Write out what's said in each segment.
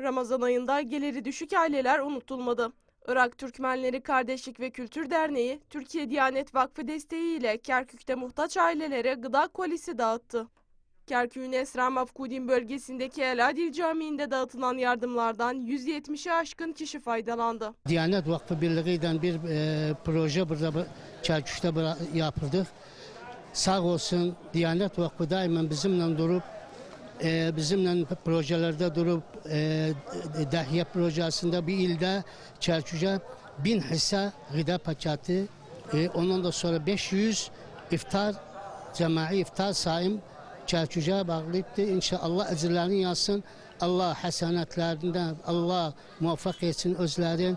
Ramazan ayında geliri düşük aileler unutulmadı. Irak Türkmenleri Kardeşlik ve Kültür Derneği, Türkiye Diyanet Vakfı desteğiyle Kerkük'te muhtaç ailelere gıda kolisi dağıttı. Kerkük'ün Esra Mafkudin bölgesindeki El Adil Camii'nde dağıtılan yardımlardan 170'e aşkın kişi faydalandı. Diyanet Vakfı Birliği'den bir e, proje burada bıra- yapıldı. Sağ olsun Diyanet Vakfı daima bizimle durup e, bizimle projelerde durup e, Dahya projesinde bir ilde Çerküş'e bin hisse gıda paketi e, ondan da sonra 500 iftar cemai iftar saim Çerküş'e bağlıydı. İnşallah ecirlerini yazsın. Allah hasenetlerinden Allah muvaffak etsin özlerin.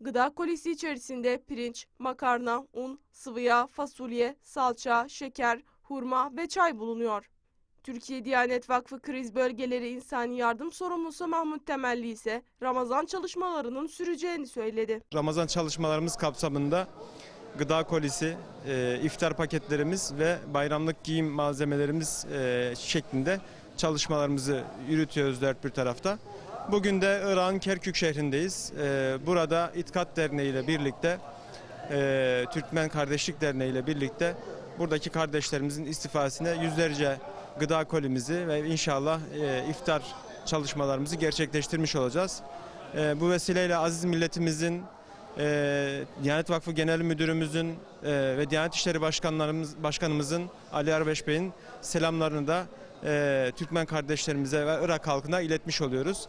Gıda kolisi içerisinde pirinç, makarna, un, sıvı yağ, fasulye, salça, şeker, hurma ve çay bulunuyor. Türkiye Diyanet Vakfı Kriz Bölgeleri İnsani Yardım Sorumlusu Mahmut Temelli ise Ramazan çalışmalarının süreceğini söyledi. Ramazan çalışmalarımız kapsamında gıda kolisi, e, iftar paketlerimiz ve bayramlık giyim malzemelerimiz e, şeklinde çalışmalarımızı yürütüyoruz dört bir tarafta. Bugün de Irak'ın Kerkük şehrindeyiz. E, burada İtkat Derneği ile birlikte, e, Türkmen Kardeşlik Derneği ile birlikte buradaki kardeşlerimizin istifasine yüzlerce gıda kolimizi ve inşallah e, iftar çalışmalarımızı gerçekleştirmiş olacağız. E, bu vesileyle aziz milletimizin, e, Diyanet Vakfı Genel Müdürümüzün e, ve Diyanet İşleri Başkanlarımız, Başkanımızın Ali Arbeş Bey'in selamlarını da e, Türkmen kardeşlerimize ve Irak halkına iletmiş oluyoruz.